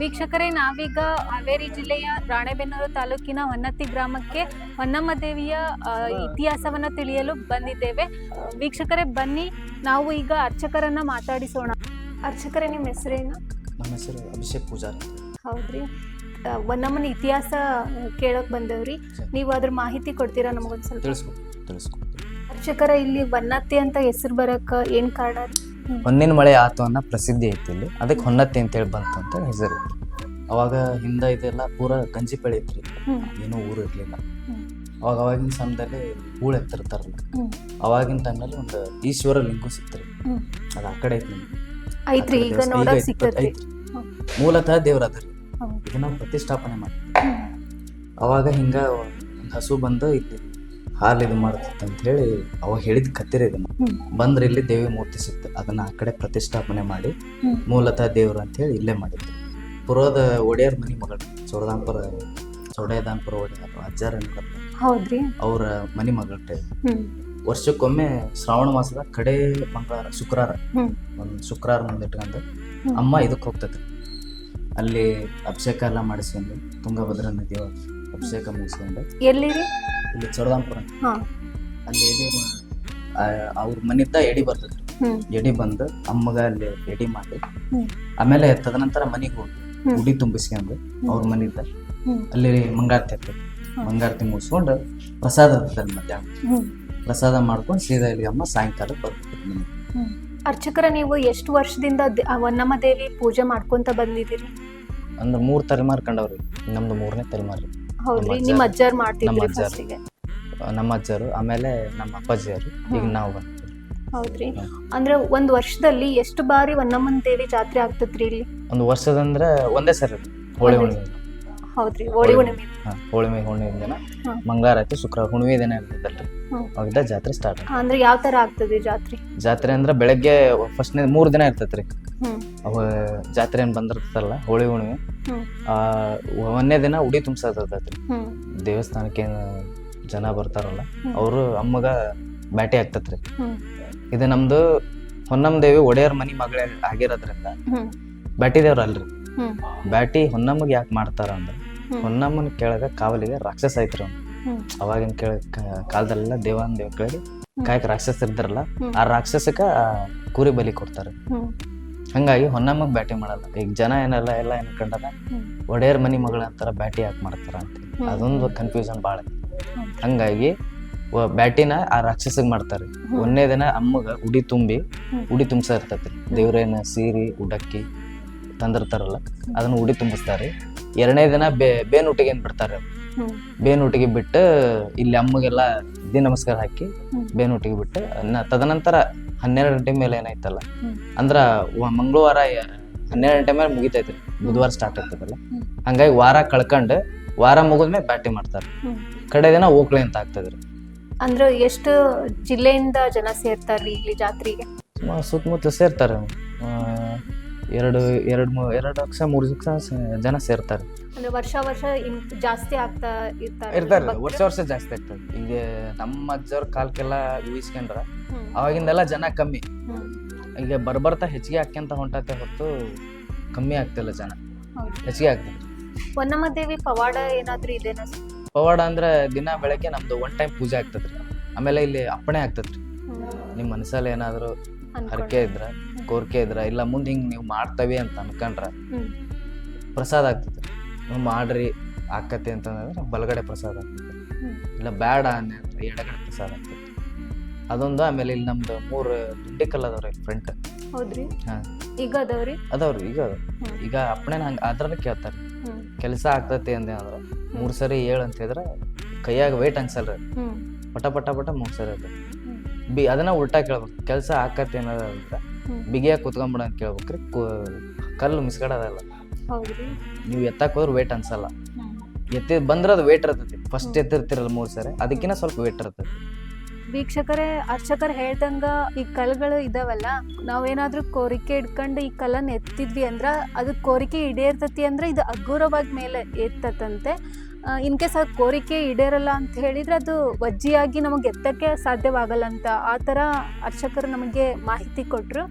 ವೀಕ್ಷಕರೇ ನಾವೀಗ ಹಾವೇರಿ ಜಿಲ್ಲೆಯ ರಾಣೆಬೆನ್ನೂರು ತಾಲೂಕಿನ ಹೊನ್ನತ್ತಿ ಗ್ರಾಮಕ್ಕೆ ಹೊನ್ನಮ್ಮ ದೇವಿಯ ಇತಿಹಾಸವನ್ನು ತಿಳಿಯಲು ಬಂದಿದ್ದೇವೆ. ವೀಕ್ಷಕರೇ ಬನ್ನಿ ನಾವು ಈಗ ಅರ್ಚಕರನ್ನ ಮಾತಾಡಿಸೋಣ. ಅರ್ಚಕರೇ ನಿಮ್ಮ ಹೆಸರೇನು? ನಮ್ಮ ಹೆಸರು ಅಭಿಷೇಕ್ ಪೂಜಾರಿ ಹೌದ್ರಿ. ಹೊನ್ನಮ್ಮನ ಇತಿಹಾಸ ಕೇಳಕ್ ಬಂದೇವ್ರಿ. ನೀವು ಅದ್ರ ಮಾಹಿತಿ ಕೊಡ್ತೀರಾ ನಮಗೊಂದ್ಸಲ ಸ್ವಲ್ಪ? ತಿಳಿಸ್ಕೊ ತಿಳಿಸ್ಕೊ. ಅರ್ಚಕರ ಇಲ್ಲಿ ವನ್ನತ್ತಿ ಅಂತ ಹೆಸರು ಬರಕ್ಕೆ ಏನು ಕಾರಣ? ಹೊನ್ನಿನ ಮಳೆ ಆತು ಅನ್ನೋ ಪ್ರಸಿದ್ಧಿ ಐತಿ ಇಲ್ಲಿ. ಅದಕ್ಕೆ ಹೊನ್ನತ್ತಿ ಅಂತೇಳಿ ಬಂತು ಅಂತ ಹೆಸರು. ಅವಾಗ ಹಿಂದೆ ಇದೆಲ್ಲ ಪೂರ ಗಂಜಿಪಳಿ ಐತ್ರಿ. ಏನು ಊರು ಇರಲಿಲ್ಲ. ಅವಾಗ ಅವಾಗಿನ ಸಮಯದಲ್ಲಿ ಹೂಳು ಎತ್ತಿರ್ತಾರಲ್ಲ. ಹ್ಮ್. ಅವಾಗಿನ ಟೈಮ್ನಲ್ಲಿ ಒಂದು ಈಶ್ವರ ಲಿಂಗು ಸಿಕ್ತ್ರಿ. ಅದು ಆ ಕಡೆ ಐತಿ ಐತ್ರಿ ಈಗ ನೋಡಕ್. ಮೂಲತಃ ದೇವ್ರ ಅದ ರೀ. ಪ್ರತಿಷ್ಠಾಪನೆ ಮಾಡಿ ಅವಾಗ ಹಿಂಗ ಒಂದು ಹಸು ಬಂದು ಇಲ್ಲಿ ಹಾಲು ಇದು ಮಾಡ್ತಿತ್ತು ಅಂತ ಹೇಳಿ ಅವಾಗ ಹೇಳಿದ ಕತ್ತಿರ ಇದನ್ನ. ಬಂದ್ರೆ ಇಲ್ಲಿ ದೇವಿ ಮೂರ್ತಿ ಸಿಕ್ತು. ಅದನ್ನ ಆ ಕಡೆ ಪ್ರತಿಷ್ಠಾಪನೆ ಮಾಡಿ. ಮೂಲತಃ ದೇವ್ರು ಅಂತ ಹೇಳಿ ಇಲ್ಲೇ ಮಾಡಿದ್ರು. ಪುರೋದ ಒಡೆಯರ್ ಮನಿ ಮಗಳು ಚೌಡದಾಂಪುರ ಚೌಡೇದಾಂಪುರ ಒಡೆಯರ್ ಅಜ್ಜಾರ ಹೌದ್ರಿ. ಅವ್ರ ಮನಿ ಮಗಳ ವರ್ಷಕ್ಕೊಮ್ಮೆ ಶ್ರಾವಣ ಮಾಸದ ಕಡೆ ಮಂಗಳವಾರ ಶುಕ್ರವಾರ ಒಂದು ಶುಕ್ರವಾರ ಮುಂದೆ ಇಟ್ಕೊಂಡು ಅಮ್ಮ ಇದಕ್ಕೆ ಹೋಗ್ತದೆ ಅಲ್ಲಿ ಅಭಿಷೇಕ ಎಲ್ಲ ಮಾಡಿಸ್ಕೊಂಡು ತುಂಗಭದ್ರಾ ನದಿ ಅಭಿಷೇಕ ಮುಗಿಸ್ಕೊಂಡು ಎಲ್ಲಿರಿ ಇಲ್ಲಿ ಚೌಡದಾಂಪುರ ಹಾ. ಅಲ್ಲಿ ಎಡಿ ಅವ್ರ ಮನಿದ್ದ ಎಡಿ ಬರ್ತದ್ರಿ ಹ್ಮ್. ಎಡಿ ಬಂದು ಅಮ್ಮಗ ಅಲ್ಲಿ ಎಡಿ ಮಾಡಿ ಆಮೇಲೆ ಆಮೇಲೆ ತದನಂತರ ಮನೆಗೆ ಹೋಗಿ ಹ್ಮ್. ಉಡಿ ತುಂಬಿಸ್ಕೊಂಡು ಅವ್ರ ಮನಿದ್ದ ಹ್ಮ್. ಅಲ್ಲಿ ಮಂಗಾರತಿ ಇರ್ತದೆ. ಮಂಗಾರತಿ ಮುಗಿಸ್ಕೊಂಡು ಪ್ರಸಾದ ಇರ್ತದೆ ಮಧ್ಯಾಹ್ನ. ಹ್ಮ್. ಪ್ರಸಾದ ಮಾಡ್ಕೊಂಡು ಸೀದಾ ಇಲ್ಲಿ ಅಮ್ಮ ಸಾಯಂಕಾಲ ಬರ್ತೀವಿ ಮನೆಗೆ. ಹ್ಮ್. ಅರ್ಚಕರ ನೀವು ಎಷ್ಟು ವರ್ಷದಿಂದ ದ- ಆ ವನ್ನಮ್ಮ ದೇವಿ ಪೂಜೆ ಮಾಡ್ಕೊಂತ ಬಂದಿದ್ದೀರಿ? ಅಂದ್ರೆ ಮೂರು ತಲೆಮಾರು ಕಂಡವ್ರಿ. ನಮ್ದು ಮೂರನೇ ತಲೆಮಾರು ಹೌದ್ರಿ ನಮ್ಮ ನಿಮ್ಮ ಅಜ್ಜಾರು. ಅಜ್ಜಾರ್ ಮಾಡ್ತಿದ್ರಿ ನಮ್ಮ ಅಜ್ಜಾರು. ಫಸ್ಟಿಗೆ ನಮ್ಮ ಅಜ್ಜರು ಆಮೇಲೆ ನಮ್ಮ ಅಪ್ಪಾಜಿಯವರು ಈಗ. ನಾವು ಬಂದ್ವಿ ಹೌದ್ರಿ. ಅಂದ್ರೆ ಒಂದ್ ವರ್ಷದಲ್ಲಿ ಎಷ್ಟು ಬಾರಿ ಹೊನ್ನಮ್ಮನ ದೇವಿ ಜಾತ್ರೆ ಆಗ್ತದ್ರಿ ಇಲ್ಲಿ ಒಂದು ವರ್ಷದಂದ್ರೆ ಒಂದೇ ಸರಿ ಹೋಳಿ ಒಂದೇ ಹುಣ್ಣಿಮೆ ಹೌದ್ರಿ ಹೋಳಿ ಹುಣ್ಣಿಮೆ ಹಾ ಹೋಳಿಮೆ ಹುಣ್ಣಿಮೆ ದಿನ ಹ್ಮ್. ಆಯ್ತು ಶುಕ್ರವಾರ ಹುಣ್ಣಿಮೆ ದಿನ ಇರ್ತದಲ್ರಿ ಜಾತ್ರೆ ಸ್ಟಾರ್ಟ್ ಅಂದ್ರೆ ಯಾವ ತರ ಆಗ್ತದೆ ಜಾತ್ರೆ? ಜಾತ್ರೆ ಅಂದ್ರೆ ಬೆಳಗ್ಗೆ ಫಸ್ಟ್ನೇ ಮೂರು ದಿನ ಇರ್ತೈತ್ರಿ ಅವ ಜಾತ್ರೆ ಏನ್ ಬಂದಿರ್ತಲ್ಲ ಹೋಳಿ ಹುಣ್ಣಿಮೆ. ಆ ಒಂದನೇ ದಿನ ಉಡಿ ತುಂಬಿಸತೈತ್ರಿ ಹ್ಮ್. ದೇವಸ್ಥಾನಕ್ಕೆ ಏನ್ ಜನ ಬರ್ತಾರಲ್ಲ. ಅವರು ಅಮ್ಮಗ ಬ್ಯಾಟಿ ಆಗ್ತತ್ರಿ. ಇದು ನಮ್ದು ಹೊನ್ನಮ್ಮ ದೇವಿ ಒಡೆಯರ್ ಮನಿ ಮಗಳೇ ಆಗಿರೋದ್ರಿಂದ ಬ್ಯಾಟಿ ದೇವ್ರ ಅಲ್ರಿ ಹ್ಮ್. ಬ್ಯಾಟಿ ಹೊನ್ನಮ್ಮಗೆ ಯಾಕೆ ಮಾಡ್ತಾರ ಅಂದ್ರೆ. ಹೊನ್ನಮ್ಮನ ಕೆಳಗ ಕಾವಲಿಗೆ ರಾಕ್ಷಸ ಐತ್ರಿ ಅವ್ನು. ಅವಾಗಿನ ಕೇಳ ಕಾಲದಲ್ಲೆಲ್ಲ ದೇವಾನ್ ದೇವ್ ಕೇಳಿ ಕಾಯಕ್ ರಾಕ್ಷಸ ಇರ್ತಾರಲ್ಲ. ಆ ರಾಕ್ಷಸಕ್ಕ ಆ ಕುರಿ ಬಲಿ ಕೊಡ್ತಾರೆ. ಹಂಗಾಗಿ ಹೊನ್ನಮ್ಮಗ್ ಬ್ಯಾಟಿ ಮಾಡಲ್ಲ. ಈಗ ಜನ ಏನಲ್ಲ ಎಲ್ಲ ಏನ್ ಕಂಡದ. ಒಡೆಯರ್ ಮನಿ ಮಗಳ ಅಂತಾರ ಬ್ಯಾಟಿ ಯಾಕೆ ಮಾಡ್ತಾರ ಅಂತ. ಅದೊಂದು ಕನ್ಫ್ಯೂಷನ್ ಬಾಳ. ಹಂಗಾಗಿ ಬ್ಯಾಟಿನ ಆ ರಾಕ್ಷಸಗ್ ಮಾಡ್ತಾರೆ. ಒಂದನೇ ದಿನ ಅಮ್ಮಗ ಉಡಿ ತುಂಬಿ. ಉಡಿ ತುಂಬಿಸ ಇರ್ತೈತಿ. ದೇವ್ರೇನ ಸೀರಿ ಉಡಕ್ಕಿ ತಂದಿರ್ತಾರಲ್ಲ ಅದನ್ನ ಉಡಿ ತುಂಬಿಸ್ತಾರೆ. ಎರಡನೇ ದಿನ ಬೇ ಬೇನುಟಿಗೆ ಏನ್ ಬಿಡ್ತಾರೆ. ಬೇನುಟಿಗೆ ಬಿಟ್ಟು ಇಲ್ಲಿ ಅಮ್ಮಗೆಲ್ಲ ದಿ ನಮಸ್ಕಾರ ಹಾಕಿ ಬೇನೂಟಿಗೆ ಬಿಟ್ಟು ನ- ತದನಂತರ ಹನ್ನೆರಡು ಗಂಟೆ ಮೇಲೆ ಏನಾಯ್ತಲ್ಲ ಅಂದ್ರ ವ- ಮಂಗಳವಾರ ಯ- ಹನ್ನೆರಡು ಗಂಟೆ ಮೇಲೆ ಮುಗಿತೈತ್ರಿ ಬುಧವಾರ ಸ್ಟಾರ್ಟ್ ಆಗ್ತದಲ್ಲ. ಹಂಗಾಗಿ ವಾರ ಕಳ್ಕೊಂಡು ವಾರ ಮುಗಿದ್ಮೇಲೆ ಬ್ಯಾಟಿ ಮಾಡ್ತಾರೆ ಹ್ಮ್. ಕಡೆ ದಿನ ಓಕ್ಳೆ ಅಂತ ಆಗ್ತದ್ರಿ ಅಂದ್ರೆ ಎಷ್ಟು ಜಿಲ್ಲೆಯಿಂದ ಜನ ಸೇರ್ತಾರ್ರಿ ಇಲ್ಲಿ ಜಾತ್ರೆಗೆ ಸುತ್ತಮುತ್ತ ಸೇರ್ತಾರೆ ಆ, ಎರಡು ಎರಡು ಮೂ ಎರಡು ಲಕ್ಷ ಮೂರು ಲಕ್ಷ ಸ- ಜನ ಸೇರ್ತಾರೆ ಅಂದ್ರೆ ವರ್ಷ ವರ್ಷ ಇನ್ ಜಾಸ್ತಿ ಆಗ್ತಾ ಇರ್ತಾರೆ. ಇರ್ತಾರೆ ವರ್ಷ ವರ್ಷ ಜಾಸ್ತಿ ಆಗ್ತದೆ ಈಗ ನಮ್ಮ ಅಜ್ಜವ್ರ ಕಾಲಕ್ಕೆಲ್ಲ ಊಹಿಸ್ಕೊಂಡ್ರ. ಅವಾಗಿಂದೆಲ್ಲ ಜನ ಕಮ್ಮಿ. ಈಗ ಬರ್ಬರ್ತಾ ಹೆಚ್ಚಿಗೆ ಹಾಕ್ಯಂತ ಹೊಂಟತೆ ಹೊತ್ತು ಕಮ್ಮಿ ಆಗ್ತಿಲ್ಲ ಜನ. ಹೆಚ್ಚಿಗೆ ಆಗ್ತದೆ ಪೊನ್ನಮ್ಮ ದೇವಿ ಪವಾಡ ಏನಾದ್ರೂ ಇದೇನಾ ಪವಾಡ ಅಂದ್ರೆ ದಿನ ಬೆಳಗ್ಗೆ ನಮ್ದು ಒನ್ ಟೈಮ್ ಪೂಜೆ ಆಗ್ತದ್ರಿ. ಆಮೇಲೆ ಇಲ್ಲಿ ಅಪ್ಪಣೆ ಆಗ್ತದ್ರಿ. ನಿಮ್ ಮನಸ್ಸಲ್ಲಿ ಏನಾದ್ರು ಹರಕೆ ಇದ್ರ ಕೋರಿಕೆ ಇದ್ರ ಇಲ್ಲ ಮುಂದೆ ಹಿಂಗ್ ನೀವು ಮಾಡ್ತವಿ ಅಂತ ಅನ್ಕೊಂಡ್ರ. ಪ್ರಸಾದ ಆಗ್ತದೆ. ಮಾಡ್ರಿ ಆಕತಿ ಅಂತಂದ್ರೆ ಬಲಗಡೆ ಪ್ರಸಾದ ಇಲ್ಲ ಬ್ಯಾಡ ಅಂದ್ರೆ ಎಡಗಡೆ ಪ್ರಸಾದ ಅಂತ ಅದೊಂದು ಆಮೇಲೆ ಇಲ್ಲಿ ನಮ್ದು ಮೂರು ದುಂಡಿ ಕಲ್ ಅದಾವ್ರಿ ಫ್ರಂಟ್ ಹೌದ್ರಿ ಹಾ. ಈಗ ಅದಾವ್ರಿ ಅದಾವ್ರಿ ಈಗ ಅದಾವ್. ಈಗ ಅಪ್ಪಣೆನ ಹಂಗ ಅದ್ರಲ್ಲಿ ಕೇಳ್ತಾರೆ ಹ್ಮ್. ಕೆಲಸ ಆಗ್ತತಿ ಅಂದೆ ಅಂದ್ರೆ ಮೂರು ಸರಿ ಏಳು ಅಂತ ಹೇಳಿದ್ರೆ ಕೈಯಾಗ ವೇಟ್ ಅನ್ಸಲ್ರಿ ಹ್ಮ್. ಪಟ ಪಟ ಪಟ ಮೂರು ಸರಿ ಅದು ಹ್ಮ್. ಬಿ ಅದನ್ನ ಉಲ್ಟಾ ಕೇಳ್ಬೇಕು ಕೆಲಸ ಆಕತಿ ಅನ್ನೋದ್ರ ಹ್ಮ್. ಬಿಗಿಯಾಗಿ ಕುತ್ಕೊಂಬಿಡ ಅಂತ ಕೇಳ್ಬೇಕ್ರಿ ಕಲ್ಲು ಮಿಸ್ಕಡೋದಲ್ಲ ಹೌದ್ರಿ? ನೀವು ಎತ್ತಕ್ಕೆ ಹೋದ್ರೆ ವೇಟ್ ಅನ್ಸಲ್ಲ. ಎತ್ತಿ ಬಂದ್ರೆ ಅದು ವೇಟ್ ಇರ್ತೈತಿ. ಫಸ್ಟ್ ಎತ್ತಿರ್ತಿರಲ್ಲ ಮೂರು ಸರಿ ಅದಕ್ಕಿಂತ ಸ್ವಲ್ಪ ವೇಟ್ ಇರ್ತೈತಿ. ವೀಕ್ಷಕರೇ ಅರ್ಚಕರು ಹೇಳ್ದಂಗ ಈ ಕಲ್ಗಳು ಇದಾವಲ್ಲ ನಾವೇನಾದ್ರೂ ಕೋರಿಕೆ ಇಟ್ಕೊಂಡು ಈ ಕಲ್ಲನ್ನ ಎತ್ತಿದ್ವಿ ಅಂದ್ರ ಅದು ಕೋರಿಕೆ ಈಡೇರ್ತತಿ ಅಂದ್ರೆ ಇದು ಅಗ್ಗೂರವಾಗಿ ಮೇಲೆ ಎತ್ತತಂತೆ ಇನ್ ಕೇಸ್ ಅದು ಕೋರಿಕೆ ಈಡೇರಲ್ಲ ಅಂತ ಹೇಳಿದ್ರೆ ಅದು ವಜ್ಜಿಯಾಗಿ ನಮಗೆ ಎತ್ತಕ್ಕೆ ಸಾಧ್ಯವಾಗಲ್ಲ ಅಂತ ಆ ಥರ ಅರ್ಚಕರು ನಮಗೆ ಮಾಹಿತಿ ಕೊಟ್ಟರು